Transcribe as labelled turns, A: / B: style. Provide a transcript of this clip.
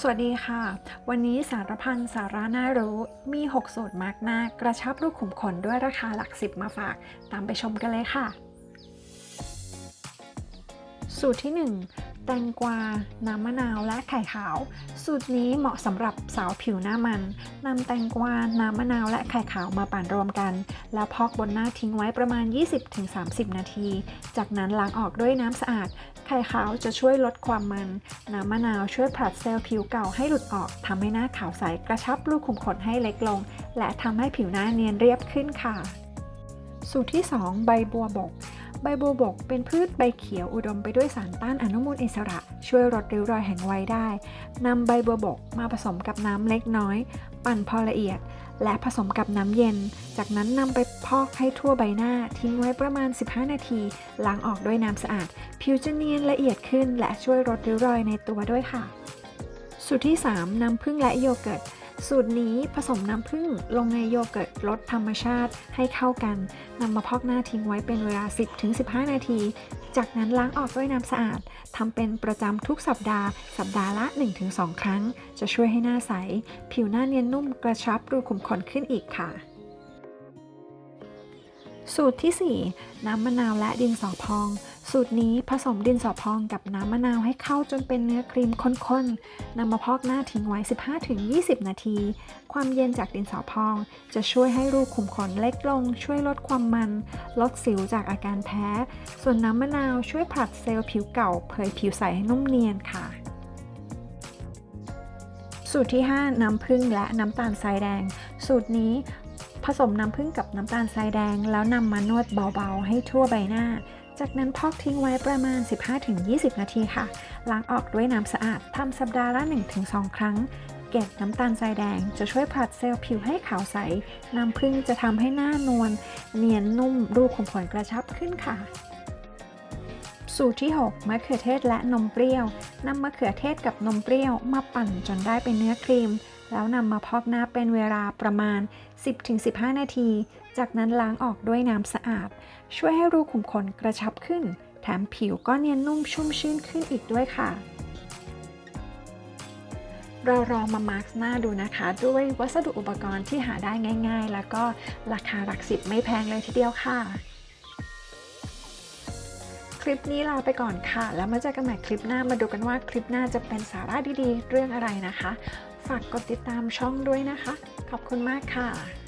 A: สวัสดีค่ะ วันนี้สารพันสาระน่ารู้ มี 6 สูตรมากหน้ากระชับรูขุมขนด้วยราคาหลักสิบมาฝาก ตามไปชมกันเลยค่ะ สูตรที่ 1 แตงกวา น้ำมะนาว และไข่ขาว สูตรนี้เหมาะสำหรับสาวผิวหน้ามัน นำแตงกวา น้ำมะนาว และไข่ขาวมาปั่นรวมกัน แล้วพอกบนหน้าทิ้งไว้ประมาณ 20-30 นาที จากนั้นล้างออกด้วยน้ำสะอาด ไข่ขาวจะช่วยลดความมัน น้ำมะนาวช่วยผลัดเซลล์ผิวเก่าให้หลุดออก ทำให้หน้าขาวใสกระชับรูขุมขนให้เล็กลง และทำให้ผิวหน้าเนียนเรียบขึ้นค่ะ สูตรที่ 2 ใบบัวบก ใบบัวบกเป็นพืชใบเขียวอุดมไปด้วยสารต้านอนุมูลอิสระ ช่วยลดริ้วรอยแห่งวัยได้นำใบบัวบกมาผสมกับน้ำเล็กน้อย ปั่นพอละเอียด และผสมกับน้ำเย็น จากนั้นนำไปพอกให้ทั่วใบหน้า ทิ้งไว้ประมาณ 15 นาทีล้างออกด้วยน้ำสะอาด ผิวจะเนียนละเอียดขึ้น และช่วยลดริ้วรอยในตัวด้วยค่ะ สูตรที่ 3 น้ำผึ้งและโยเกิร์ต สูตรนี้ผสมน้ำผึ้งลงในโยเกิร์ตรสธรรมชาติให้เข้ากันนำมาพอกหน้าทิ้งไว้เป็นเวลา 10-15 นาที จากนั้นล้างออกด้วยน้ำสะอาดทำเป็นประจำทุกสัปดาห์ สัปดาห์ละ 1-2 ครั้ง จะช่วยให้หน้าใส ผิวหน้าเนียนนุ่มกระชับรูขุมขนขึ้นอีกค่ะ สูตรที่ 4 น้ำมะนาวและดินสอพอง สูตรนี้ผสมดินสอพองกับน้ำมะนาวให้เข้าจนเป็นเนื้อครีมข้นๆนำมาพอกหน้าทิ้งไว้ 15-20 นาที ความเย็นจากดินสอพอง จะช่วยให้รูขุมขนเล็กลง ช่วยลดความมัน ลดสิวจากอาการแพ้ ส่วนน้ำมะนาวช่วยผลัดเซลล์ผิวเก่า เผยผิวใสให้นุ่มเนียนค่ะสูตรที่ 5 น้ำผึ้งและน้ำตาลทรายแดง สูตรนี้ ผสมน้ำผึ้งกับน้ำตาลทรายแดง แล้วนำมานวดเบาๆ ให้ทั่วใบหน้า จากนั้นพอกทิ้งไว้ประมาณ 15-20 นาทีค่ะ ล้างออกด้วยน้ำสะอาดทำสัปดาห์ละ 1-2 ครั้ง เกล็ดน้ำตาลทรายแดง จะช่วยผลัดเซลล์ผิวให้ขาวใส น้ำผึ้งจะทำให้หน้านวลเนียนนุ่มรูขุมขนกระชับขึ้นค่ะสูตรที่ 6 มะเขือเทศและนมเปรี้ยว นำมะเขือเทศกับนมเปรี้ยวมาปั่นจนได้เป็นเนื้อครีม แล้วนำมาพอกหน้าเป็นเวลาประมาณ 10-15 นาที จากนั้นล้างออกด้วยน้ำสะอาด ช่วยให้รูขุมขนกระชับขึ้น แถมผิวก็เนียนนุ่มชุ่มชื่นขึ้นอีกด้วยค่ะ เราลองมามาร์กหน้าดูนะคะ ด้วยวัสดุอุปกรณ์ที่หาได้ง่าย ๆ แล้วก็ราคาหลักสิบไม่แพงเลยทีเดียวค่ะคลิปนี้ลาไปก่อนค่ะ แล้วมาเจอกันใหม่คลิปหน้ามาดูกันว่าคลิปหน้าจะเป็นสาระดีๆ เรื่องอะไรนะคะ ฝากกดติดตามช่องด้วยนะคะ ขอบคุณมากค่ะ